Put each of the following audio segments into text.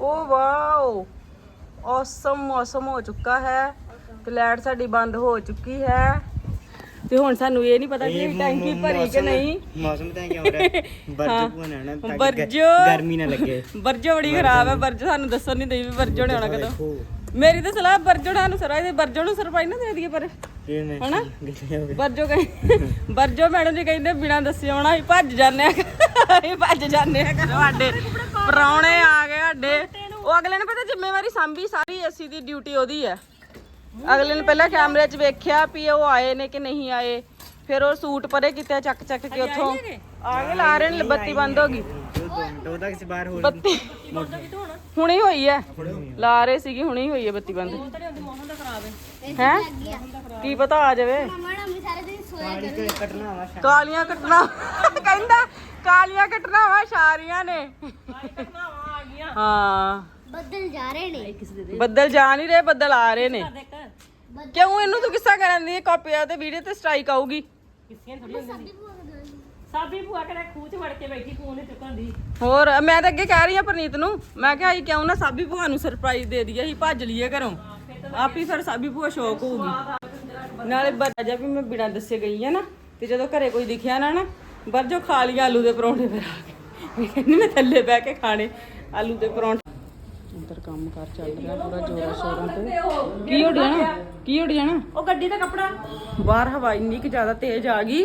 ਓ wow. Awesome ਮੌਸਮ ਹੋ ਚੁੱਕਾ ਹੈ। ਤੇ ਲਾਈਟ ਸਾਡੀ ਬੰਦ ਹੋ ਚੁੱਕੀ ਹੈ। ਤੇ ਹੁਣ ਸਾਨੂੰ ਇਹ ਨਹੀਂ ਪਤਾ ਕਿ ਟੈਂਕੀ ਭਰੀ ਕਿ ਨਹੀਂ। ਮੌਸਮ ਤਾਂ ਕਿਉਂ ਰਿਹਾ? ਬਰਜੂ ਭੁਣਾ ਨਾ ਤਾਂ ਕਿ। ਗਰਮੀ ਨਾ ਲੱਗੇ। ਬਰਜੋ ਬੜੀ ਖਰਾਬ ਹੈ ਬਰਜੋ ਸਾਨੂੰ ਦੱਸਣ ਨਹੀਂ ਦੇਈ ਵੀ ਬਰਜੋ ਨੇ ਆਉਣਾ ਕਦੋਂ। ਮੇਰੀ ਤਾਂ ਸਲਾਹ ਬਰਜੋ ਨੂੰ ਸਰਪ੍ਰਾਈਜ਼ ਦੇ ਬਰਜੋ ਨੂੰ ਸਰਪ੍ਰਾਈਜ਼ ਨਾ ਦੇ ਦਈਏ ਪਰ। ਹੋ ਗਏ ਬਰਜੋ ਕਹੇ ਬਰਜੋ ਮੈਡਮ ਜੀ ਕਹਿੰਦੇ ਬਿਨਾਂ ਦੱਸੇ ਆਉਣਾ ਅਸੀਂ ਭੱਜ ਜਾਂਦੇ ਆ ਅਸੀਂ ਭੱਜ ਜਾਂਦੇ ਆ ਸਾਡੇ ਪਰੌਣੇ ਆ ਗਏ। ਸਾਡੇ। ਉਹ ਅਗਲੇ ਨੇ ਪਤਾ ਜ਼ਿੰਮੇਵਾਰੀ ਸਾਂਭੀ ਸਾਰੀ ਅਸੀਂ ਦੀ ਡਿਊਟੀ ਉਹਦੀ ਹੈ। ਅਗਲੇ ਨੇ ਪਹਿਲਾਂ ਕੈਮਰੇ 'ਚ ਵੇਖਿਆ ਵੀ ਉਹ ਆਏ ਨੇ ਕਿ ਨਹੀਂ ਆਏ। ਫਿਰ ਉਹ ਸੂਟ ਪਰੇ ਕੀਤੇ ਚੱਕ ਚੱਕ ਕੇ ਉੱਥੋਂ ਆ ਗਏ ਲਾ ਰਹੇ ਨੇ ਬੱਤੀ ਬੰਦ ਹੋ ਗਈ। ਕਿਸੇ ਬਾਹਰ ਬੱਤੀ ਹੁਣੇ ਹੋਈ ਹੈ। ਲਾ ਰਹੇ ਸੀਗੀ ਹੁਣੇ ਹੀ ਹੋਈ ਹੈ ਬੱਤੀ ਬੰਦ। ਹੈ। ਕੀ ਪਤਾ ਆ ਜਾਵੇ। ਕਾਲੀਆਂ ਕੱਟਣਾ ਕਹਿੰਦਾ ਕਾਲੀਆਂ ਕੱਟਣਾ ਵਾ ਸ਼ਾਰੀਆਂ ਨੇ। ਹਾਂ। ਬੱਦਲ ਜਾ ਰਹੇ ਨੇ। ਬੱਦਲ ਜਾ ਨਹੀਂ ਰਹੇ ਬੱਦਲ ਆ ਰਹੇ ਨੇ। ਕਿਉਂ ਇਹਨੂੰ ਤੂੰ ਕਿੱਸਾ ਕਰਨ ਦੀ ਕਾਪੀਆਂ ਤੇ ਵੀਡੀਓ ਤੇ ਸਟ੍ਰਾਈਕ ਆਊਗੀ। ਸਾਬੀ ਭੂਆ ਕਿਹੜਾ ਖੂਹ ਚ ਵੜ ਕੇ ਬੈਠੀ ਖੂਹ ਨੇ ਚੁੱਕਣ ਦੀ। ਹੋਰ ਮੈਂ ਤਾਂ ਅੱਗੇ ਕਹਿ ਰਹੀ ਆ ਪ੍ਰਨੀਤ ਨੂੰ ਮੈਂ ਕਿਹਾ ਅਸੀਂ ਕਿਉਂ ਨਾ ਸਾਬੀ ਭੂਆ ਨੂੰ ਸਰਪ੍ਰਾਈਜ਼ ਦੇ ਦਈਏ ਅਸੀਂ ਭੱਜ ਲਈਏ ਘਰੋਂ। ਆਪ ਹੀ ਫਿਰ ਸਾਬੀ ਭੂਆ ਸ਼ੌਕ ਹੋਊਗੀ। ਨਾਲੇ ਬਰਾਜਾ ਵੀ ਮੈਂ ਬਿਨਾਂ ਦੱਸੇ ਗਈ ਆ ਨਾ ਤੇ ਜਦੋਂ ਘਰੇ ਕੋਈ ਦਿਖਿਆ ਨਾ ਨਾ ਬਰਜੋ ਖਾ ਲਿਆ ਆਲੂ ਦੇ ਪਰੌਂਠੇ ਫਿਰ ਆ ਕੇ ਕਹਿੰਦੀ ਮੈਂ ਥੱਲੇ ਬਹਿ ਕੇ ਖਾਣੇ। ਆਲੂ ਦੇ ਪਰੌਂਠੇ। ਅੰਦਰ ਕੰਮ ਕਰ ਚੱਲ ਰਿਹਾ ਪੂਰਾ ਜੋਰਾਂ ਸ਼ੋਰਾਂ ਤੇ। ਕੀ ਹੋ ਜਾਣਾ ਕੀ ਹੋ ਜਾਣਾ ਉਹ ਗੱਡੀ ਦਾ ਕੱਪੜਾ। ਬਾਹਰ ਹਵਾ ਇੰਨੀ ਕਿ ਜ਼ਿਆਦਾ ਤੇਜ਼ ਆ ਗਈ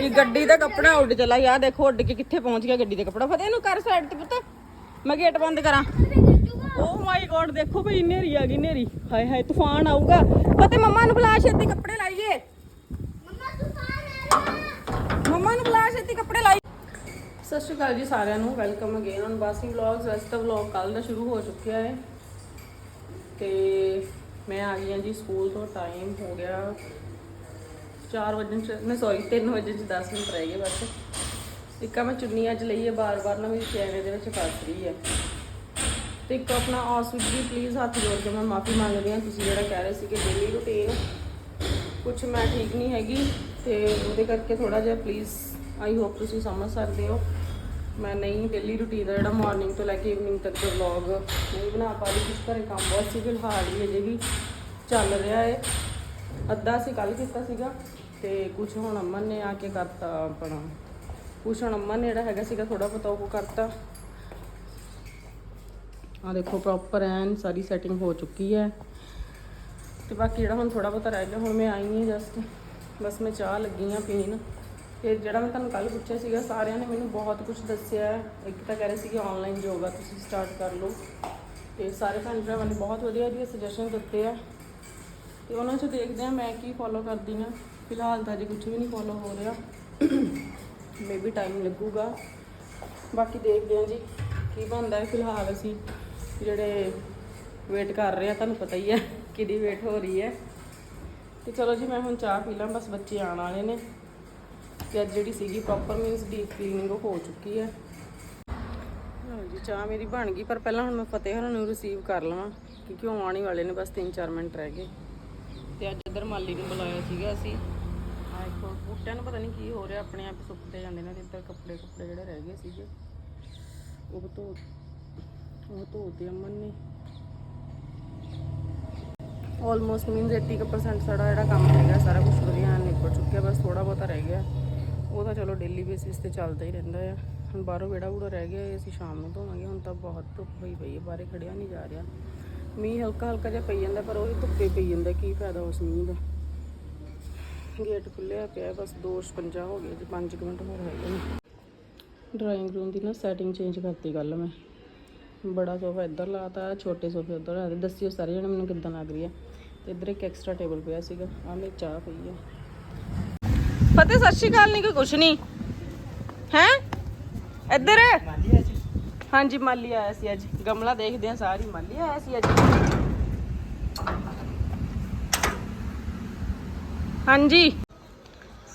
ਕਿ ਗੱਡੀ ਦਾ ਕੱਪੜਾ ਉੱਡ ਚਲਾ ਯਾ ਦੇਖੋ ਉੱਡ ਕੇ ਕਿੱਥੇ ਪਹੁੰਚ ਗਿਆ ਗੱਡੀ ਦਾ ਕੱਪੜਾ। ਫਤਿਹ ਇਹਨੂੰ ਕਰ ਸਾਈਡ ਤੇ ਪੁੱਤ। ਮੈਂ ਗੇਟ ਬੰਦ ਕਰਾਂ। ਓ ਮਾਈ ਗੋਡ ਦੇਖੋ ਭਈ ਨੇਰੀ ਆ ਗਈ ਨੇਰੀ ਹਾਏ ਹਾਏ ਤੂਫਾਨ ਆਊਗਾ। ਫਤਿਹ ਮੰਮਾ ਨੂੰ ਬੁਲਾ ਛੇਤੀ ਕੱਪੜੇ ਲਾਈਏ। ਮੰਮਾ ਤੂਫਾਨ ਆ ਰਿਹਾ ਮੰਮਾ ਨੂੰ ਬੁਲਾ ਛੇਤੀ ਕੱਪੜੇ ਲਾਈ ਸਤਿ ਸ਼੍ਰੀ ਅਕਾਲ ਜੀ ਸਾਰਿਆਂ ਨੂੰ welcome again on Basi vlogs ਵੈਸੇ ਤਾਂ ਵਲੌਗ ਕੱਲ ਦਾ ਸ਼ੁਰੂ ਹੋ ਚੁੱਕਿਆ ਹੈ ਤੇ ਮੈਂ ਆ ਗਈ ਹਾਂ ਜੀ ਸਕੂਲ ਤੋਂ ਟਾਈਮ ਹੋ ਗਿਆ 4 ਵਜੇ ਚ ਨਹੀਂ ਸੌਰੀ 3 ਵਜੇ ਚ 10 ਮਿੰਟ ਰਹਿ ਗਏ ਬਸ। ਇੱਕ ਆ ਮੈਂ ਚੁੰਨੀ ਅੱਜ ਲਈ ਹੈ ਬਾਰ-ਬਾਰ ਨਾ ਮੇਰੀ ਚੈਨੇ ਦੇ ਵਿੱਚ ਫਸ ਰਹੀ ਹੈ ਤੇ ਇੱਕ ਆਪਣਾ ਆਸਵਿਟ ਜੀ ਪਲੀਜ਼ ਹੱਥ ਜੋੜ ਕੇ ਮੈਂ ਮਾਫੀ ਮੰਗਦੀ ਹਾਂ ਤੁਸੀਂ ਜਿਹੜਾ ਕਹਿ ਰਹੇ ਸੀ ਕਿ ਡੇਲੀ ਰੂਟੀਨ ਕੁਝ ਮੈਂ ਠੀਕ ਨਹੀਂ ਹੈਗੀ। ਤੇ ਉਹਦੇ ਕਰਕੇ ਥੋੜਾ ਜਿਹਾ ਪਲੀਜ਼ ਆਈ ਹੋਪ ਤੁਸੀਂ ਸਮਝ ਸਕਦੇ ਹੋ। ਮੈਂ ਨਹੀਂ ਡੇਲੀ ਰੂਟੀਨ ਦਾ ਜਿਹੜਾ ਮਾਰਨਿੰਗ ਤੋਂ ਲੈ ਕੇ ਇਵਨਿੰਗ ਤੱਕ ਦਾ ਵਲੌਗ ਨਹੀਂ ਬਣਾ ਪਾ ਰਹੀ ਕਿਸ ਘਰੇ ਕੰਮ ਬਹੁਤ ਸੀ ਫਿਲਹਾਲ ਹੀ ਅਜੇ ਵੀ ਚੱਲ ਰਿਹਾ ਹੈ ਅੱਧਾ ਅਸੀਂ ਕੱਲ ਕੀਤਾ ਸੀਗਾ ਤੇ ਕੁਝ ਹੁਣ ਅਮਨ ਨੇ ਆ ਕੇ ਕਰਤਾ ਆਪਣਾ। ਕੁਝ ਹੁਣ ਅਮਨ ਨੇ ਜਿਹੜਾ ਹੈਗਾ ਸੀਗਾ ਥੋੜਾ ਬਹੁਤਾ ਉਹ ਕਰਤਾ। ਆ ਦੇਖੋ ਪ੍ਰੋਪਰ ਐਨ ਸਾਰੀ ਸੈਟਿੰਗ ਹੋ ਚੁੱਕੀ ਹੈ। ਤੇ ਬਾਕੀ ਜਿਹੜਾ ਹੁਣ ਥੋੜਾ ਬਹੁਤਾ ਰਹਿ ਗਿਆ, ਹੁਣ ਮੈਂ ਆਈ ਹਾਂ ਜਸਟ ਬਸ ਮੈਂ ਚਾਹ ਲੱਗੀ ਆ ਪੀਣ। ਤੇ ਜਿਹੜਾ ਮੈਂ ਤੁਹਾਨੂੰ ਕੱਲ ਪੁੱਛਿਆ ਸੀਗਾ, ਸਾਰਿਆਂ ਨੇ ਮੈਨੂੰ ਬਹੁਤ ਕੁਝ ਦੱਸਿਆ ਇੱਕ ਤਾਂ ਕਹਿ ਰਹੇ ਸੀ ਕਿ ਆਨਲਾਈਨ ਯੋਗਾ ਤੁਸੀਂ ਸਟਾਰਟ ਕਰ ਲਓ। ਤੇ ਸਾਰੇ ਭੈਣ ਭਰਾਵਾਂ ਨੇ ਬਹੁਤ ਵਧੀਆ ਵਧੀਆ ਸੁਜੈਸ਼ਨ ਦਿੱਤੇ ਆ। ਤੇ ਉਹਨਾਂ 'ਚ ਦੇਖਦੇ ਆ ਮੈਂ ਕੀ ਫੋਲੋ ਕਰਦੀ ਆ ਫਿਲਹਾਲ ਤਾਂ ਅਜੇ ਕੁਝ ਵੀ ਨਹੀਂ ਫੋਲੋ ਹੋ ਰਿਹਾ। ਮੇਬੀ ਟਾਈਮ ਲੱਗੂਗਾ। ਬਾਕੀ ਦੇਖਦੇ ਆ ਜੀ, ਕੀ ਬਣਦਾ ਹੈ ਫਿਲਹਾਲ ਅਸੀਂ। ਜਿਹੜੇ ਵੇਟ ਕਰ ਰਹੇ ਆ, ਤੁਹਾਨੂੰ ਪਤਾ ਹੀ ਹੈ ਕਿਹਦੀ ਵੇਟ ਹੋ ਰਹੀ ਹੈ। ਤੇ ਚਲੋ ਜੀ, ਮੈਂ ਹੁਣ ਚਾਹ ਪੀ ਲਾਂ, ਬਸ ਬੱਚੇ ਆਉਣ ਵਾਲੇ ਨੇ। ਤੇ ਅੱਜ ਜਿਹੜੀ ਸੀਗੀ ਪ੍ਰੋਪਰ ਮੀਨਸ ਡੀਪ ਕਲੀਨਿੰਗ ਹੋ ਚੁੱਕੀ ਹੈ। ਲਓ ਜੀ ਚਾਹ ਮੇਰੀ ਬਣ ਗਈ, ਪਰ ਪਹਿਲਾਂ ਹੁਣ ਮੈਂ ਫਤਿਹ ਹੋਰਾਂ ਨੂੰ ਰਿਸੀਵ ਕਰ ਲਵਾਂ, ਕਿਉਂਕਿ ਉਹ ਆਉਣ ਹੀ ਵਾਲੇ ਨੇ, ਬਸ 3-4 ਮਿੰਟ ਰਹਿ ਗਏ। ਤੇ ਅੱਜ ਇੱਧਰ ਮਾਲੀ ਨੂੰ ਬੁਲਾਇਆ ਸੀਗਾ ਅਸੀਂ। ਆ ਇੱਕ ਬੂਟਿਆਂ ਨੂੰ ਪਤਾ ਨਹੀਂ ਕੀ ਹੋ ਰਿਹਾ, ਆਪਣੇ ਆਪ ਹੀ ਸੁੱਕਦੇ ਜਾਂਦੇ ਨੇ, ਤੇ ਇੱਧਰ ਕੱਪੜੇ ਕੱਪੜੇ ਜਿਹੜੇ ਰਹਿ ਗਏ ਸੀਗੇ। ਉਹ ਧੋ, ਉਹ ਧੋਤੇ ਅਮਨ ਨੇ। ਆਲਮੋਸਟ ਮੀਨਸ 80% ਸਾਡਾ ਜਿਹੜਾ ਕੰਮ ਹੈਗਾ, ਸਾਰਾ ਕੁਝ ਵਧੀਆ ਨਿਪਟ ਚੁੱਕਿਆ, ਬਸ ਥੋੜਾ ਬਹੁਤਾ ਰਹਿ ਗਿਆ। ਉਹ ਤਾਂ ਚਲੋ ਡੇਲੀ ਬੇਸਿਸ ਤੇ ਚੱਲਦਾ ਹੀ ਰਹਿੰਦਾ ਆ। ਹੁਣ ਬਾਹਰੋਂ ਵਿਹੜਾ ਵੂੜਾ ਰਹਿ ਗਿਆ, ਇਹ ਅਸੀਂ ਸ਼ਾਮ ਨੂੰ ਧੋਵਾਂਗੇ, ਹੁਣ ਤਾਂ ਬਹੁਤ ਧੁੱਪ ਹੋਈ ਪਈ ਹੈ ਬਾਹਰੇ ਖੜਿਆ ਨਹੀਂ ਜਾ ਰਿਹਾ। ਮੀਂਹ ਹਲਕਾ ਹਲਕਾ ਜਿਹਾ ਪਈ ਜਾਂਦਾ, ਪਰ ਉਹ ਹੀ ਧੁੱਪੇ ਪਈ ਜਾਂਦਾ, ਕੀ ਫਾਇਦਾ ਉਸ ਮੀਂਹ ਦਾ। ਗੇਟ ਖੁੱਲਿਆ ਪਿਆ, ਬਸ 2:50 ਹੋ ਗਏ, ਜੀ 5 ਮਿੰਟ ਹੋਰ ਹੈਗੇ ਨੇ। ਡਰਾਇੰਗ ਰੂਮ ਦੀ ਨਾ ਸੈਟਿੰਗ ਚੇਂਜ ਕਰਤੀ ਗੱਲ ਮੈਂ। ਬੜਾ ਸੋਫਾ ਇੱਧਰ ਲਾਤਾ, ਛੋਟੇ ਸੋਫੇ ਉੱਧਰ ਲਾਤੇ। ਦੱਸਿਓ ਸਾਰੇ ਜਣੇ ਮੈਨੂੰ ਕਿੱਦਾਂ ਲੱਗ ਰਹੀ ਹੈ ਤੇ ਇੱਧਰ ਇੱਕ ਐਕਸਟਰਾ ਟੇਬਲ ਪਿਆ ਸੀਗਾ ਆ ਮੇਰੀ ਚਾਹ ਪਈ ਹੈ ਫਤਿਹ, ਸਤਿ ਸ਼੍ਰੀ ਅਕਾਲ, ਨਹੀਂ ਕੋਈ ਕੁਛ ਨਹੀਂ। ਹੈ? ਇੱਧਰ? ਹਾਂਜੀ, ਮਾਲੀ ਆਇਆ ਸੀ ਅੱਜ। ਗਮਲਾ ਦੇਖਦੇ ਆ ਸਾਰੀ ਮਾਲੀ ਆਇਆ ਸੀ ਅੱਜ। ਹਾਂਜੀ।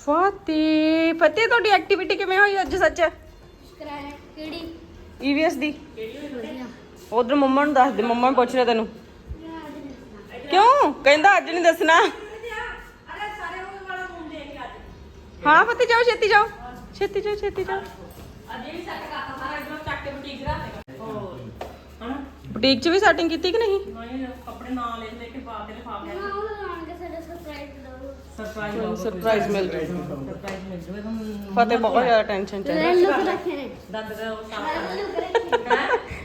ਫਤਿਹ। ਫਤਿਹ, ਤੁਹਾਡੀ ਐਕਟੀਵਿਟੀ ਕਿਵੇਂ ਹੋਈ ਅੱਜ, ਸੱਚ? ਕਰਾਇਆ ਕਿਹੜੀ ਈਵੀਐਸ ਦੀ? ਉਧਰ ਮੰਮਾ ਨੂੰ ਦੱਸ ਦੇ। ਮੰਮਾ ਪੁੱਛ ਰਿਹਾ ਤੈਨੂੰ। ਕਿਉਂ? ਕਹਿੰਦਾ ਅੱਜ ਨਹੀਂ ਦੱਸਣਾ। ਹਾਂ ਫਤਿਹ ਜਾਓ ਛੇਤੀ ਜਾਓ। ਛੇਤੀ ਜਾਓ ਛੇਤੀ ਜਾਓ। ਅਜੇ ਵੀ ਸੈੱਟ ਕਰਤਾ ਸਾਰਾ ਇਧਰੋਂ ਚੱਕ ਕੇ ਬੁਟੀਕ 'ਚ ਵੀ ਸੈਟਿੰਗ ਕੀਤੀ ਕਿ ਨਹੀਂ? ਨਹੀਂ ਕੱਪੜੇ ਨਾਲ ਲੈ ਲੈ ਕੇ ਪਾ ਕੇ ਲਿਫਾ ਕੇ ਨਾ ਉਹ ਲਗਾਉਣਗੇ ਸਾਡਾ ਸਰਪ੍ਰਾਈਜ਼ ਦੋ ਸਰਪ੍ਰਾਈਜ਼ ਸਰਪ੍ਰਾਈਜ਼ ਮਿਲ ਜੂ। ਸਰਪ੍ਰਾਈਜ਼ ਮਿਲ ਜੂਗਾ ਤੁਹਾਨੂੰ ਫਤਿਹ ਬਹੁਤ ਜ਼ਿਆਦਾ ਟੈਨਸ਼ਨ ਚ ਹੈ।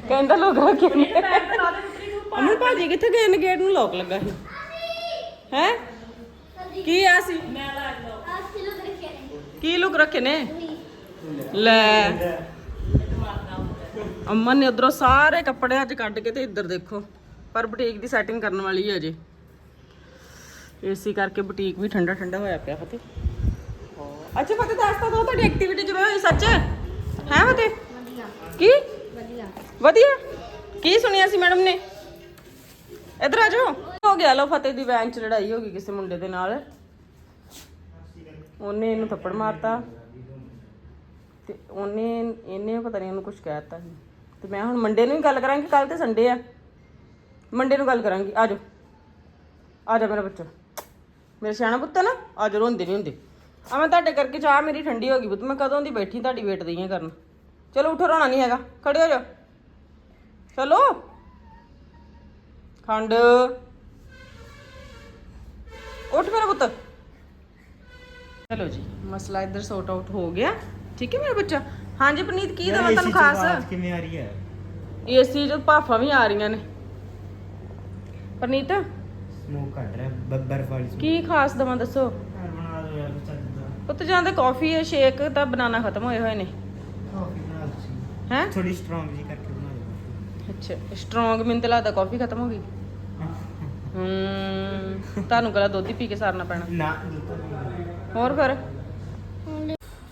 ਕਹਿੰਦਾ ਲੋਕ ਰੱਖੇ ਨੇ। ਅਮਨ ਭਾਜੀ ਕਿੱਥੇ ਗਏ ਨੇ? ਗੇਟ ਨੂੰ ਲੋਕ ਲੱਗਾ ਸੀ। ਹੈ? ਕੀ ਆ ਸੀ? ਮੈਂ ਲਾ ਲਓ ਕੀ ਲੁਕ ਰੱਖੇ ਨੇ? ਲੈ। ਅਮਨ ਨੇ ਉਧਰੋਂ ਸਾਰੇ ਕੱਪੜੇ ਅੱਜ ਕੱਢ ਕੇ ਤੇ ਇੱਧਰ ਦੇਖੋ, ਪਰ ਬੁਟੀਕ ਦੀ ਸੈਟਿੰਗ ਕਰਨ ਵਾਲੀ ਹੈ ਅਜੇ। ਏਸੀ ਕਰਕੇ ਬੁਟੀਕ ਵੀ ਠੰਡਾ ਠੰਡਾ ਹੋਇਆ ਪਿਆ, ਫਤਿਹ। ਅੱਛਾ, ਫਤਿਹ, ਦੱਸ ਦੋ ਤੁਹਾਡੀ ਐਕਟੀਵਿਟੀ ਜਿਵੇਂ ਹੋਈ, ਸੱਚ? ਹੈ, ਫਤਿਹ? ਵਧੀਆ ਕੀ? ਵਧੀਆ। ਵਧੀਆ ਕੀ ਸੁਣਿਆ ਸੀ ਮੈਡਮ ਨੇ? ਇਧਰ ਆ ਜਾਓ। ਹੋ ਗਿਆ ਲੋ ਫਤਿਹ ਦੀ ਵੈਨ ਚ ਲੜਾਈ ਹੋ ਗਈ ਕਿਸੇ ਮੁੰਡੇ ਦੇ ਨਾਲ। ਉਹਨੇ ਇਹਨੂੰ ਥੱਪੜ ਮਾਰਤਾ ਤੇ ਉਹਨੇ ਇਹਨੇ ਪਤਾ ਨਹੀਂ ਉਹਨੂੰ ਕੁਝ ਕਹਿਤਾ ਸੀ। ਤੇ ਮੈਂ ਹੁਣ ਮੰਡੇ ਨੂੰ ਹੀ ਗੱਲ ਕਰਾਂਗੀ ਕੱਲ ਤੇ ਸੰਡੇ ਆ। ਮੰਡੇ ਨੂੰ ਗੱਲ ਕਰਾਂਗੀ। ਆ ਜਾਓ। ਆ ਜਾ ਮੇਰਾ ਬੱਚਾ। ਮੇਰਾ ਸਿਆਣਾ ਪੁੱਤ ਨਾ, ਆ ਜਾ ਰੋਂਦੇ ਨਹੀਂ ਹੁੰਦੇ। ਆ ਮੈਂ ਤੁਹਾਡੇ ਕਰਕੇ ਚਾਹ ਮੇਰੀ ਠੰਡੀ ਹੋ ਗਈ ਪੁੱਤ, ਮੈਂ ਕਦੋਂ ਦੀ ਬੈਠੀ ਤੁਹਾਡੀ ਵੇਟ ਦਈਆਂ ਕਰਨ। ਚਲੋ ਉਠੋ, ਰੋਣਾ ਨਹੀਂ ਹੈਗਾ। ਖੜੇ ਹੋ ਜਾਓ। ਚਲੋ। ਖੰਡ। ਉੱਠ ਮੇਰਾ ਪੁੱਤ। ਚਲੋ ਜੀ। ਮਸਲਾ ਇੱਧਰ ਸੌਟ ਆਊਟ ਹੋ ਗਿਆ। ਠੀਕ ਹੈ ਮੇਰਾ ਬੱਚਾ? ਹਾਂਜੀ ਪਨੀਤ ਕੀ ਦਵਾਂ ਤੁਹਾਨੂੰ ਖਾਸ? ਕਿਵੇਂ ਆ ਰਹੀ ਹੈ? ਏਸੀ ਚ ਭਾਫਾਂ ਵੀ ਆ ਰਹੀਆਂ ਨੇ। ਪਨੀਤ? ਸਮੋਕ ਕੱਢ ਰਿਹਾ ਬੱਬਰ ਵਾਲੀ ਕੀ ਖਾਸ ਦਵਾਂ ਦੱਸੋ? ਬਣਾ ਦੋ ਯਾਰ ਦਾ ਪੁੱਤ ਜਾਂਦੇ ਕਾਫੀ ਹੈ ਸ਼ੇਕ ਤਾਂ ਬਨਾਨਾ ਖਤਮ ਹੋਏ ਹੋਏ ਨੇ। ਕਾਫੀ ਬਣਾ ਦੋ ਹੈ? ਥੋੜੀ ਸਟਰੋਂਗ ਜੀ ਕਰਕੇ ਬਣਾ ਦਿਓ ਅੱਛਾ ਸਟਰੋਂਗ ਮੈਨੂੰ ਤਾਂ ਲੱਗਦਾ ਕਾਫੀ ਖਤਮ ਹੋ ਗਈ। ਹੂੰ। ਤੁਹਾਨੂੰ ਕਲਾ ਦੁੱਧ ਹੀ ਪੀ ਕੇ ਸਾਰਨਾ ਪੈਣਾ। ਨਾ ਹੋਰ ਫਿਰ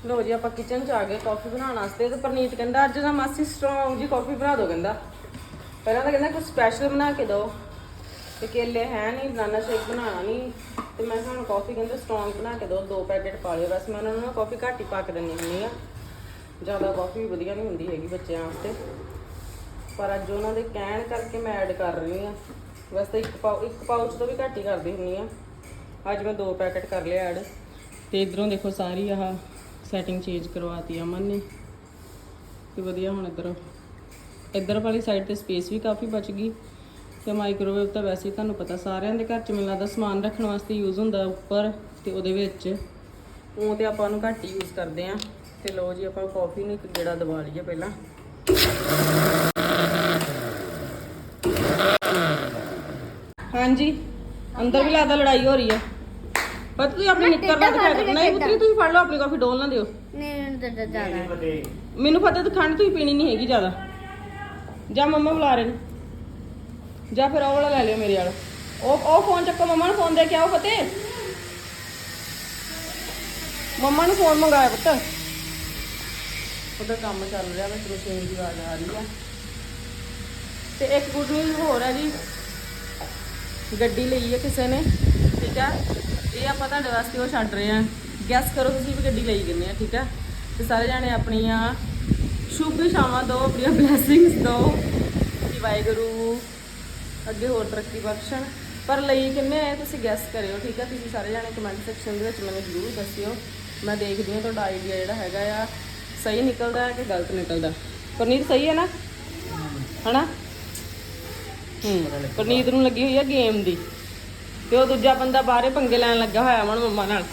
ਲੋ ਜੀ, ਆਪਾਂ ਕਿਚਨ ਚ ਆ ਗਏ ਕਾਫੀ ਬਣਾਉਣ ਵਾਸਤੇ। ਤੇ ਪਰਨੀਤ ਕਹਿੰਦਾ, ਅੱਜ ਨਾ ਮਾਸੀ ਸਟਰੋਂਗ ਜੀ ਕਾਫੀ ਬਣਾ ਦਿਓ ਕਹਿੰਦਾ। ਪਹਿਲਾਂ ਤਾਂ ਕਹਿੰਦਾ ਕੁਝ ਸਪੈਸ਼ਲ ਬਣਾ ਕੇ ਦਿਓ। ਤੇ ਕੇਲੇ ਹੈ ਨਹੀਂ ਬਨਾਨਾ ਸ਼ੇਕ ਬਣਾਉਣਾ ਨਹੀਂ ਤੇ ਮੈਂ ਕਿਹਾ, ਹੁਣ ਕਾਫੀ ਕਹਿੰਦੇ ਸਟਰੋਂਗ ਬਣਾ ਕੇ ਦਿਓ, ਦੋ ਪੈਕੇਟ ਪਾ ਲਿਓ। ਬਸ ਮੈਂ ਉਹਨਾਂ ਨੂੰ ਕਾਫੀ ਘੱਟ ਹੀ ਪਾ ਕੇ ਦਿੰਦੀ ਹੁੰਦੀ ਆ। ਜ਼ਿਆਦਾ ਕਾਫੀ ਵਧੀਆ ਨਹੀਂ ਹੁੰਦੀ ਹੈਗੀ ਬੱਚਿਆਂ ਵਾਸਤੇ। ਪਰ ਅੱਜ ਉਹਨਾਂ ਦੇ ਕਹਿਣ ਕਰਕੇ ਮੈਂ ਐਡ ਕਰ ਰਹੀ ਆ। ਵੈਸੇ ਇੱਕ ਪਾਉ ਇੱਕ ਪਾਉਚ ਤੋਂ ਵੀ ਘੱਟ ਹੀ ਕਰਦੀ ਹੁੰਦੀ ਆ। ਅੱਜ ਮੈਂ ਦੋ ਪੈਕੇਟ ਕਰ ਲਿਆ ਐਡ ਤੇ ਇਧਰੋਂ ਦੇਖੋ ਸਾਰੀ ਆਹ ਸੈਟਿੰਗ ਚੇਂਜ ਕਰਵਾਤੀ ਅਮਨ ਨੇ। ਤੇ ਵਧੀਆ ਹੁਣ ਇਧਰ। ਇਧਰ ਵਾਲੀ ਸਾਈਡ ਤੇ ਸਪੇਸ ਵੀ ਕਾਫੀ ਬਚ ਗਈ। ਤੇ ਮਾਈਕ੍ਰੋਵੇਵ ਤਾਂ ਵੈਸੇ ਹੀ ਤੁਹਾਨੂੰ ਪਤਾ ਸਾਰਿਆਂ ਦੇ ਘਰ ਚ ਮੈਨੂੰ ਲੱਗਦਾ ਸਮਾਨ ਰੱਖਣ ਵਾਸਤੇ ਯੂਜ਼ ਹੁੰਦਾ ਉੱਪਰ ਤੇ ਉਹਦੇ ਵਿੱਚ। ਉਹ ਤੇ ਆਪਾਂ ਉਹਨੂੰ ਘੱਟ ਯੂਜ਼ ਕਰਦੇ ਆ ਤੇ ਲੋ ਜੀ ਆਪਾਂ ਕਾਫੀ ਨੂੰ ਇੱਕ ਗੇੜਾ ਦਵਾ ਲਈਏ ਪਹਿਲਾਂ। ਹਾਂਜੀ, ਅੰਦਰ ਵੀ ਲੱਗਦਾ ਲੜਾਈ ਹੋ ਰਹੀ ਹੈ ਪਰ ਤੁਸੀਂ ਆਪਣੀ ਨਿੱਕਰ ਬੰਦ ਕਰ ਦਿਓ। ਨਹੀਂ ਪੁੱਤਰੀ ਤੁਸੀਂ ਫੜ ਲਓ ਆਪਣੀ ਕਾਫੀ ਡੋਲ ਨਾ ਦਿਓ। ਨਹੀਂ ਨਹੀਂ ਜ਼ਿਆਦਾ ਮੈਨੂੰ ਪਤਾ ਤਾਂ ਖੰਡ ਤੁਸੀਂ ਪੀਣੀ ਨਹੀਂ ਹੈਗੀ ਜ਼ਿਆਦਾ। ਜਾਂ ਮੰਮਾ ਬੁਲਾ ਰਹੇ ਨੇ। ਜਾਂ ਫਿਰ ਉਹ ਵਾਲਾ ਲੈ ਲਿਓ ਮੇਰੇ ਵਾਲਾ। ਉਹ ਉਹ ਫੋਨ ਚੱਕੋ ਮੰਮਾ ਨੂੰ ਫੋਨ ਦੇ ਕੇ ਆਓ ਫਤਿਹ ਮੰਮਾ ਨੂੰ ਫੋਨ ਮੰਗਾਇਆ ਪੁੱਤ। ਉਹਦਾ ਕੰਮ ਚੱਲ ਰਿਹਾ ਵਿੱਚ ਮਸ਼ੀਨ ਦੀ ਆਵਾਜ਼ ਆ ਰਹੀ ਆ। ਤੇ ਇੱਕ ਗੁੱਡ ਨਿਊਜ਼ ਹੋਰ ਹੈ ਜੀ। ਗੱਡੀ ਲਈ ਹੈ ਕਿਸੇ ਨੇ ਠੀਕ ਆ? ਇਹ ਆਪਾਂ ਤੁਹਾਡੇ ਵਾਸਤੇ ਉਹ ਛੱਡ ਰਹੇ ਆ ਗੈਸ ਕਰੋ ਤੁਸੀਂ ਵੀ ਗੱਡੀ ਲਈ ਕਿੰਨੇ ਆ, ਠੀਕ ਆ? ਤੇ ਸਾਰੇ ਜਾਣੇ ਆਪਣੀਆਂ ਸ਼ੁਭ ਇਸ਼ਾਵਾਂ ਦਿਓ ਆਪਣੀਆਂ ਬਲੇਸਿੰਗਸ ਦਿਓ ਕਿ ਵਾਹਿਗੁਰੂ ਅੱਗੇ ਹੋਰ ਤਰੱਕੀ ਬਖਸ਼ਣ। ਪਰ ਲਈ ਕਿੰਨੇ ਆਏ ਤੁਸੀਂ ਗੈਸ ਕਰਿਓ, ਠੀਕ ਆ? ਤੁਸੀਂ ਸਾਰੇ ਜਾਣੇ ਕਮੈਂਟ ਸੈਕਸ਼ਨ ਦੇ ਵਿੱਚ ਮੈਨੂੰ ਜ਼ਰੂਰ ਦੱਸਿਓ। ਮੈਂ ਦੇਖਦੀ ਹਾਂ ਤੁਹਾਡਾ ਆਈਡੀਆ ਜਿਹੜਾ ਹੈਗਾ ਆ, ਸਹੀ ਨਿਕਲਦਾ ਹੈ ਕਿ ਗਲਤ ਨਿਕਲਦਾ। ਪਰਨੀਤ, ਸਹੀ ਹੈ ਨਾ? ਹਨਾ? ਹੂੰ, ਪਰਨੀਤ ਨੂੰ ਲੱਗੀ ਹੋਈ ਆ ਗੇਮ ਦੀ। ਤੇ ਉਹ ਦੂਜਾ ਬੰਦਾ ਬਾਹਰੇ ਪੰਗੇ ਲੈਣ ਲੱਗਾ ਹੋਇਆ ਮਨ ਮੰਮਾ ਨਾਲ।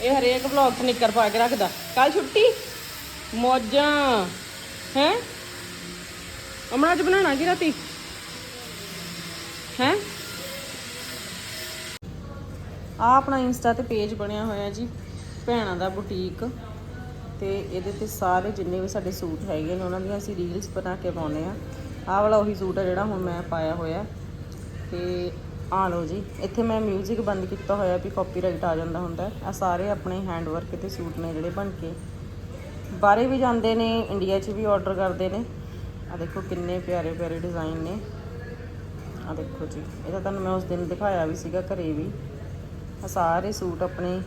ਇਹ ਹਰੇਕ ਵਲੌਗ 'ਚ ਨਿੱਕਰ ਪਾ ਕੇ ਰੱਖਦਾ। ਕੱਲ ਛੁੱਟੀ? ਮੌਜਾਂ। ਹੈ? ਅਮਣਾ ਅੱਜ ਬਣਾਉਣਾ ਕੀ ਰਾਤੀ? ਹੈ? ਆ ਆਪਣਾ ਇੰਸਟਾ ਤੇ ਪੇਜ ਬਣਿਆ ਹੋਇਆ ਜੀ, ਭੈਣਾਂ ਦਾ ਬੁਟੀਕ ਤੇ ਇਹਦੇ ਤੇ ਸਾਰੇ ਜਿੰਨੇ ਵੀ ਸਾਡੇ ਸੂਟ ਹੈਗੇ ਨੇ, ਉਹਨਾਂ ਦੀਆਂ ਅਸੀਂ ਰੀਲਸ ਬਣਾ ਕੇ ਪਾਉਂਦੇ ਆ ਆਹ ਵਾਲਾ ਉਹੀ ਸੂਟ ਆ ਜਿਹੜਾ ਹੁਣ ਮੈਂ ਪਾਇਆ ਹੋਇਆ। ਤੇ ਆ ਲਓ ਜੀ। ਇੱਥੇ ਮੈਂ 뮤직 ਬੰਦ ਕੀਤਾ ਹੋਇਆ ਵੀ ਕਾਪੀਰਾਈਟ ਆ ਜਾਂਦਾ ਹੁੰਦਾ। ਆ ਸਾਰੇ ਆਪਣੇ ਹੈਂਡ ਵਰਕ ਤੇ ਸੂਟ ਨੇ ਜਿਹੜੇ ਬਣ ਕੇ। ਬਾਹਰੇ ਵੀ ਜਾਂਦੇ ਨੇ ਇੰਡੀਆ 'ਚ ਵੀ ਆਰਡਰ ਕਰਦੇ ਨੇ। ਆ ਦੇਖੋ ਕਿੰਨੇ ਪਿਆਰੇ ਪਿਆਰੇ ਡਿਜ਼ਾਈਨ ਨੇ। ਆ ਦੇਖੋ ਜੀ। ਇਹ ਤਾਂ ਤੁਹਾਨੂੰ ਮੈਂ ਉਸ ਦਿਨ ਦਿਖਾਇਆ ਵੀ ਸੀਗਾ ਘਰੇ ਵੀ। ਆ ਸਾਰੇ ਸੂਟ ਆਪਣੇ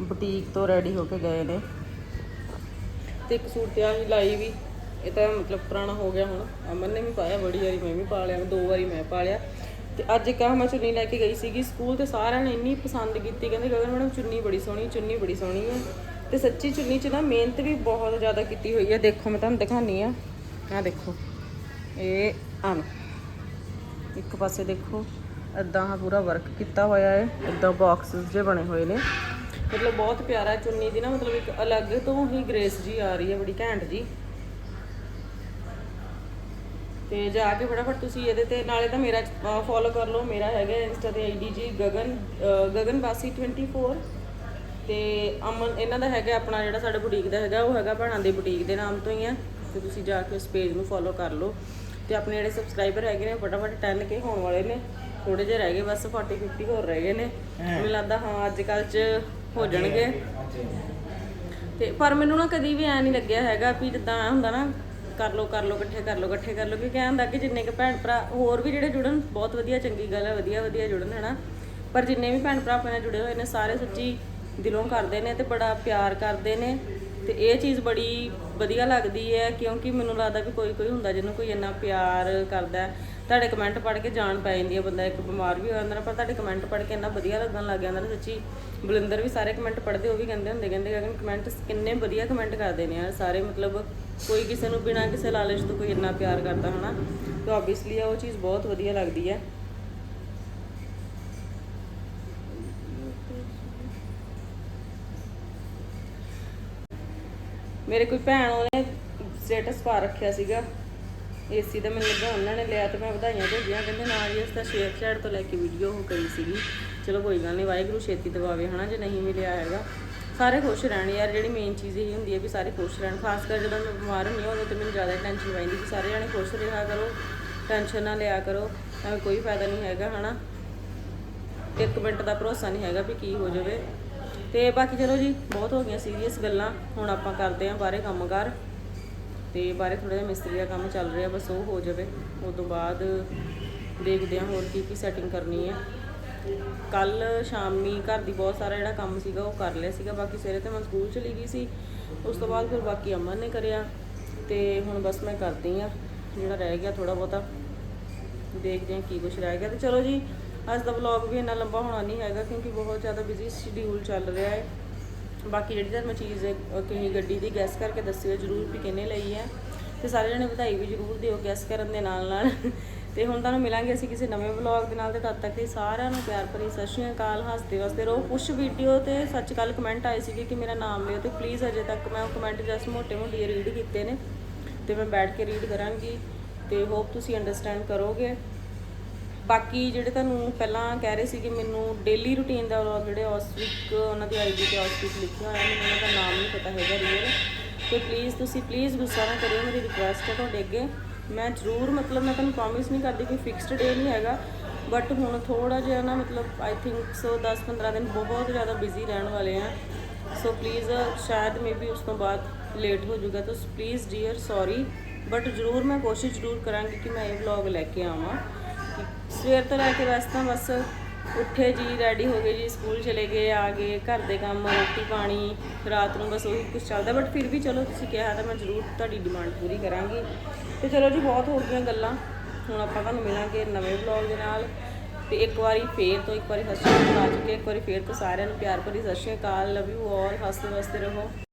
ਬੁਟੀਕ ਤੋਂ ਰੈਡੀ ਹੋ ਕੇ ਗਏ ਨੇ। ਤੇ ਇੱਕ ਸੂਟ ਤੇ ਆਹੀ ਲਾਈ ਵੀ। ਇਹ ਤਾਂ ਮਤਲਬ ਪੁਰਾਣਾ ਹੋ ਗਿਆ ਹੁਣ। ਅਮਨ ਨੇ ਵੀ ਪਾਇਆ, ਬੜੀ ਵਾਰੀ ਮੈਂ ਵੀ ਪਾ ਲਿਆ, ਦੋ ਵਾਰੀ ਮੈਂ ਪਾ ਲਿਆ। ਤੇ ਅੱਜ ਇੱਕ ਆਹ ਮੈਂ ਚੁੰਨੀ ਲੈ ਕੇ ਗਈ ਸੀਗੀ, ਸਕੂਲ ਤੇ ਸਾਰਿਆਂ ਨੇ ਇੰਨੀ ਪਸੰਦ ਕੀਤੀ, ਕਹਿੰਦੇ ਗਗਨ ਮੈਡਮ ਚੁੰਨੀ ਬੜੀ ਸੋਹਣੀ, ਚੁੰਨੀ ਬੜੀ ਸੋਹਣੀ ਹੈ ਤੇ ਸੱਚੀ ਚੁੰਨੀ 'ਚ ਨਾ ਮਿਹਨਤ ਵੀ ਬਹੁਤ ਜ਼ਿਆਦਾ ਕੀਤੀ ਹੋਈ ਹੈ ਦੇਖੋ, ਮੈਂ ਤੁਹਾਨੂੰ ਦਿਖਾਨੀ ਆ। ਆ ਦੇਖੋ, ਇਹ ਆ ਇੱਕ ਪਾਸੇ ਦੇਖੋ ਇਦਾਂ ਆ ਪੂਰਾ ਵਰਕ ਕੀਤਾ ਹੋਇਆ ਹੈ ਇਦਾਂ ਬਾਕਸਸ ਜੇ ਬਣੇ ਹੋਏ ਨੇ। ਮਤਲਬ ਬਹੁਤ ਪਿਆਰਾ ਚੁੰਨੀ ਦੀ ਨਾ, ਮਤਲਬ ਇੱਕ ਅਲੱਗ ਤੋਂ ਹੀ ਗ੍ਰੇਸ ਜੀ ਆ ਰਹੀ ਹੈ ਬੜੀ ਘੈਂਟ ਜੀ। ਤੇ ਜਾ ਕੇ ਫਟਾਫਟ ਤੁਸੀਂ ਇਹਦੇ ਤੇ ਨਾਲੇ ਤਾਂ ਮੇਰਾ ਫੋਲੋ ਕਰ ਲਓ। ਮੇਰਾ ਹੈਗਾ ਇੰਸਟਾ ਤੇ ਆਈਡੀ ਜੀ ਗਗਨ ਅਹ ਗਗਨ ਵਾਸੀ 24 ਤੇ ਅਮਨ ਇਹਨਾਂ ਦਾ ਹੈਗਾ ਆਪਣਾ ਜਿਹੜਾ ਸਾਡੇ ਬੁਟੀਕ ਦਾ ਹੈਗਾ ਉਹ ਹੈਗਾ ਭੈਣਾਂ ਦੇ ਬੁਟੀਕ ਦੇ ਨਾਮ ਤੋਂ ਹੀ ਆ। ਤੇ ਤੁਸੀਂ ਜਾ ਕੇ ਉਸ ਪੇਜ ਨੂੰ ਫੋਲੋ ਕਰ ਲਓ। ਤੇ ਆਪਣੇ ਜਿਹੜੇ ਸਬਸਕ੍ਰਾਈਬਰ ਹੈਗੇ ਨੇ ਫਟਾਫਟ 10 ਕੇ ਹੋਣ ਵਾਲੇ ਨੇ। ਥੋੜੇ ਜਿਹੇ ਰਹਿ ਗਏ ਬਸ 40 50 ਹੋਰ ਰਹਿ ਗਏ ਨੇ। ਮੈਨੂੰ ਲੱਗਦਾ ਹਾਂ ਅੱਜ ਕੱਲ ਚ ਹੋ ਜਾਣਗੇ। ਤੇ ਪਰ ਮੈਨੂੰ ਨਾ ਕਦੀ ਵੀ ਐ ਨਹੀਂ ਲੱਗਿਆ ਹੈਗਾ ਵੀ ਜਿੱਦਾਂ ਹੁੰਦਾ ਨਾ ਕਰ ਲੋ ਕਰ ਲੋ ਇਕੱਠੇ ਕਰ ਲਓ, ਇਕੱਠੇ ਕਰ ਲਓ ਕਿ ਕਹਿ ਹੁੰਦਾ ਕਿ ਜਿੰਨੇ ਕੁ ਭੈਣ ਭਰਾ, ਹੋਰ ਵੀ ਜਿਹੜੇ ਜੁੜਨ, ਬਹੁਤ ਵਧੀਆ, ਚੰਗੀ ਗੱਲ ਹੈ, ਵਧੀਆ ਵਧੀਆ ਜੁੜਨ ਹੈ ਨਾ ਪਰ ਜਿੰਨੇ ਵੀ ਭੈਣ ਭਰਾ ਆਪਣੇ ਨਾਲ ਜੁੜੇ ਹੋਏ ਨੇ, ਸਾਰੇ ਸੱਚੀ ਦਿਲੋਂ ਕਰਦੇ ਨੇ ਤੇ ਬੜਾ ਪਿਆਰ ਕਰਦੇ ਨੇ ਤੇ ਇਹ ਚੀਜ਼ ਬੜੀ ਵਧੀਆ ਲੱਗਦੀ ਹੈ, ਕਿਉਂਕਿ ਮੈਨੂੰ ਲੱਗਦਾ ਵੀ ਕੋਈ ਕੋਈ ਹੁੰਦਾ ਜਿਹਨੂੰ ਕੋਈ ਇੰਨਾ ਪਿਆਰ ਕਰਦਾ ਤੁਹਾਡੇ ਕਮੈਂਟ ਪੜ੍ਹ ਕੇ ਜਾਣ ਪੈ ਜਾਂਦੀ ਹੈ, ਬੰਦਾ ਇੱਕ ਬਿਮਾਰ ਵੀ ਹੋ ਜਾਂਦਾ ਪਰ ਤੁਹਾਡੇ ਕਮੈਂਟ ਪੜ੍ਹ ਕੇ ਇੰਨਾ ਵਧੀਆ ਲੱਗਣ ਲੱਗ ਜਾਂਦਾ ਨਾ ਸੱਚੀ। ਬਲਿੰਦਰ ਵੀ ਸਾਰੇ ਕਮੈਂਟ ਪੜ੍ਹਦੇ, ਉਹ ਵੀ ਕਹਿੰਦੇ ਹੁੰਦੇ, ਕਹਿੰਦੇ ਕਿ ਕਮੈਂਟ ਕਿੰਨੇ ਵਧੀਆ ਕਮੈਂਟ ਕਰਦੇ ਨੇ ਯਾਰ ਸਾਰੇ ਮਤਲਬ ਕੋਈ ਕਿਸੇ ਨੂੰ ਬਿਨਾਂ ਕਿਸੇ ਲਾਲਚ ਤੋਂ ਕੋਈ ਇੰਨਾ ਪਿਆਰ ਕਰਦਾ ਹਨਾ, ਤੇ ਆਬਵੀਅਸਲੀ ਉਹ ਚੀਜ਼ ਬਹੁਤ ਵਧੀਆ ਲੱਗਦੀ ਹੈ। ਮੇਰੇ ਕੋਈ ਭੈਣ ਉਹਨੇ ਸਟੇਟਸ ਪਾ ਰੱਖਿਆ ਸੀਗਾ। ਏਸੀ ਦਾ ਮੈਨੂੰ ਲੱਗਾ ਉਹਨਾਂ ਨੇ ਲਿਆ ਤੇ ਮੈਂ ਵਧਾਈਆਂ ਭੇਜੀਆਂ। ਕਹਿੰਦੇ ਨਾ ਜੀ ਇਸ ਤਾਂ ਸ਼ੇਅਰ ਚੈਟ ਤੋਂ ਲੈ ਕੇ ਵੀਡੀਓ ਉਹ ਕਰੀ ਸੀਗੀ। ਚਲੋ ਕੋਈ ਗੱਲ ਨਹੀਂ ਵਾਹਿਗੁਰੂ ਛੇਤੀ ਦਵਾਵੇ ਹਨਾ, ਜੇ ਨਹੀਂ ਵੀ ਲਿਆ ਹੈਗਾ। ਸਾਰੇ ਖੁਸ਼ ਰਹਿਣ ਯਾਰ, ਜਿਹੜੀ ਮੇਨ ਚੀਜ਼ ਇਹ ਹੁੰਦੀ ਹੈ ਵੀ ਸਾਰੇ ਖੁਸ਼ ਰਹਿਣ। ਖਾਸ ਕਰ ਜਦੋਂ ਮੈਂ ਬਿਮਾਰ ਹੁੰਦੀ ਹਾਂ, ਉਦੋਂ ਤੇ ਮੈਨੂੰ ਜ਼ਿਆਦਾ ਟੈਨਸ਼ਨ ਪੈਂਦੀ ਕਿ ਸਾਰੇ ਜਣੇ ਖੁਸ਼ ਰਿਹਾ ਕਰੋ ਟੈਨਸ਼ਨ ਨਾ ਲਿਆ ਕਰੋ, ਐਵੇਂ ਕੋਈ ਫਾਇਦਾ ਨਹੀਂ ਹੈਗਾ, ਹਨਾ। ਇੱਕ ਮਿੰਟ ਦਾ ਭਰੋਸਾ ਨਹੀਂ ਹੈਗਾ ਵੀ ਕੀ ਹੋ ਜਾਵੇ। ਤੇ ਬਾਕੀ ਚਲੋ ਜੀ, ਬਹੁਤ ਹੋ ਗਈਆਂ ਸੀਰੀਅਸ ਗੱਲਾਂ। ਹੁਣ ਆਪਾਂ ਕਰਦੇ ਆਂ ਬਾਹਰੇ ਕੰਮਕਾਰ। ਤੇ ਬਾਹਰੇ ਥੋੜਾ ਜਿਹਾ ਮਿਸਤਰੀ ਦਾ ਕੰਮ ਚੱਲ ਰਿਹਾ, ਬਸ ਉਹ ਹੋ ਜਾਵੇ। ਉਸ ਤੋਂ ਬਾਅਦ ਦੇਖਦੇ ਹਾਂ ਹੋਰ ਕੀ ਕੀ ਸੈਟਿੰਗ ਕਰਨੀ ਹੈ। ਕੱਲ ਸ਼ਾਮੀ ਘਰ ਦੀ ਬਹੁਤ ਸਾਰਾ ਜਿਹੜਾ ਕੰਮ ਸੀਗਾ, ਉਹ ਕਰ ਲਿਆ ਸੀਗਾ। ਬਾਕੀ ਸਵੇਰੇ ਤੇ ਮੈਂ ਸਕੂਲ ਚਲੀ ਗਈ ਸੀ। ਉਸ ਤੋਂ ਬਾਅਦ ਫਿਰ ਬਾਕੀ ਅਮਨ ਨੇ ਕਰਿਆ ਤੇ ਹੁਣ ਬਸ ਮੈਂ ਕਰਦੀ ਆ ਜਿਹੜਾ ਰਹਿ ਗਿਆ ਥੋੜਾ ਬਹੁਤਾ। ਦੇਖਦੇ ਹਾਂ ਕੀ ਕੁਝ ਰਹਿ ਗਿਆ। ਤੇ ਚਲੋ ਜੀ, ਅੱਜ ਦਾ ਵਲੌਗ ਵੀ ਇੰਨਾ ਲੰਬਾ ਹੋਣਾ ਨਹੀਂ ਹੈਗਾ ਕਿਉਂਕਿ ਬਹੁਤ ਜ਼ਿਆਦਾ ਬਿਜ਼ੀ ਸ਼ਡਿਊਲ ਚੱਲ ਰਿਹਾ ਹੈ। ਬਾਕੀ ਜਿਹੜੀ ਤੁਹਾਨੂੰ ਚੀਜ਼ ਅਹ, ਕਿਸੇ ਗੱਡੀ ਦੀ ਗੈਸ ਕਰਕੇ ਦੱਸਿਓ ਜਰੂਰ ਵੀ ਕਿਹਨੇ ਲਈ ਹੈ ਤੇ ਸਾਰੇ ਜਣੇ ਵਧਾਈ ਵੀ ਜਰੂਰ ਦਿਓ ਗੈਸ ਕਰਨ ਦੇ ਨਾਲ ਨਾਲ। ਤੇ ਹੁਣ ਤੁਹਾਨੂੰ ਮਿਲਾਂਗੇ ਅਸੀਂ ਕਿਸੇ ਨਵੇਂ ਵਲੌਗ ਦੇ ਨਾਲ ਤੇ ਤਦ ਤੱਕ ਲਈ ਸਾਰਿਆਂ ਨੂੰ ਪਿਆਰ ਭਰੀ ਸਤਿ ਸ਼੍ਰੀ ਅਕਾਲ ਹੱਸਦੇ ਵਸਦੇ ਰਹੋ। ਕੁਝ ਵੀਡੀਓ ਤੇ ਸੱਚ ਕੱਲ ਕਮੈਂਟ ਆਏ ਸੀਗੇ ਕਿ ਮੇਰਾ ਨਾਮ ਲਿਓ ਤੇ ਪਲੀਜ਼ ਅਜੇ ਤੱਕ ਮੈਂ ਉਹ ਕਮੈਂਟ ਜਸਟ ਮੋਟੇ-ਮੋਟੇ ਰੀਡ ਕੀਤੇ ਨੇ। ਤੇ ਮੈਂ ਬੈਠ ਕੇ ਰੀਡ ਕਰਾਂਗੀ ਤੇ ਹੋਪ ਤੁਸੀਂ ਅੰਡਰਸਟੈਂਡ ਕਰੋਗੇ। ਬਾਕੀ ਜਿਹੜੇ ਤੁਹਾਨੂੰ ਪਹਿਲਾਂ ਕਹਿ ਰਹੇ ਸੀ ਕਿ ਮੈਨੂੰ ਡੇਲੀ ਰੂਟੀਨ ਦਾ ਵਲੌਗ ਜਿਹੜੇ ਔਸਵਿਕ ਉਹਨਾਂ ਦੀ ਆਈਡੀ ਤੇ ਔਸਵਿਕ ਲਿਖਿਆ ਹੋਇਆ, ਮੈਨੂੰ ਉਹਨਾਂ ਦਾ ਨਾਮ ਨਹੀਂ ਪਤਾ ਹੈਗਾ ਰੀਅਲ ਤੇ ਪਲੀਜ਼ ਤੁਸੀਂ ਪਲੀਜ਼ ਗੁੱਸਾ ਨਾ ਕਰਿਓ, ਮੇਰੀ ਰਿਕੁਐਸਟ ਹੈ ਤੁਹਾਡੇ ਅੱਗੇ। ਮੈਂ ਜ਼ਰੂਰ, ਮਤਲਬ ਮੈਂ ਤੁਹਾਨੂੰ ਪ੍ਰੋਮਿਸ ਨਹੀਂ ਕਰਦੀ ਕਿ ਫਿਕਸਡ ਡੇ ਨਹੀਂ ਹੈਗਾ ਬਟ ਹੁਣ ਥੋੜਾ ਜਿਹਾ ਨਾ ਮਤਲਬ ਆਈ ਥਿੰਕ ਸੋ 10 15 ਦਿਨ ਬਹੁਤ ਜ਼ਿਆਦਾ ਬਿਜ਼ੀ ਰਹਿਣ ਵਾਲੇ ਆ। ਸੋ ਪਲੀਜ਼ ਸ਼ਾਇਦ ਮੇਬੀ ਉਸ ਤੋਂ ਬਾਅਦ ਲੇਟ ਹੋ ਜਾਊਗਾ, ਤਾਂ ਪਲੀਜ਼ ਡੀਅਰ ਸੌਰੀ ਬਟ ਜ਼ਰੂਰ ਮੈਂ ਕੋਸ਼ਿਸ਼ ਜ਼ਰੂਰ ਕਰਾਂਗੀ ਕਿ ਮੈਂ ਇਹ ਵਲੌਗ ਲੈ ਕੇ ਆਵਾਂ। ਸਵੇਰ ਤੋਂ ਲੈ ਕੇ ਬਸ ਤਾਂ ਬਸ ਉੱਠੇ ਜੀ ਰੈਡੀ ਹੋ ਗਏ ਜੀ ਸਕੂਲ ਚਲੇ ਗਏ, ਆ ਗਏ, ਘਰ ਦੇ ਕੰਮ, ਰੋਟੀ ਪਾਣੀ, ਰਾਤ ਨੂੰ ਬਸ ਉਹੀ ਕੁਝ ਚੱਲਦਾ ਬਟ ਫਿਰ ਵੀ ਚਲੋ ਤੁਸੀਂ ਕਿਹਾ ਤਾਂ ਮੈਂ ਜ਼ਰੂਰ ਤੁਹਾਡੀ ਡਿਮਾਂਡ ਪੂਰੀ ਕਰਾਂਗੀ। ਤੇ ਚਲੋ ਜੀ ਬਹੁਤ ਹੋ ਗਈਆਂ ਗੱਲਾਂ, ਹੁਣ ਆਪਾਂ ਤੁਹਾਨੂੰ ਮਿਲਾਂਗੇ ਨਵੇਂ ਵਲੌਗ ਦੇ ਨਾਲ। ਤੇ ਇੱਕ ਵਾਰੀ ਫੇਰ ਤੋਂ ਇੱਕ ਵਾਰੀ ਸਤਿ ਸ਼੍ਰੀ ਅਕਾਲ ਆ ਚੁੱਕੇ ਇੱਕ ਵਾਰੀ ਫੇਰ ਤੋਂ ਸਾਰਿਆਂ ਨੂੰ ਪਿਆਰ ਭਰੀ ਸਤਿ ਸ਼੍ਰੀ ਅਕਾਲ ਲਵ ਯੂ ਆਲ ਹੱਸਦੇ ਵਸਦੇ ਰਹੋ।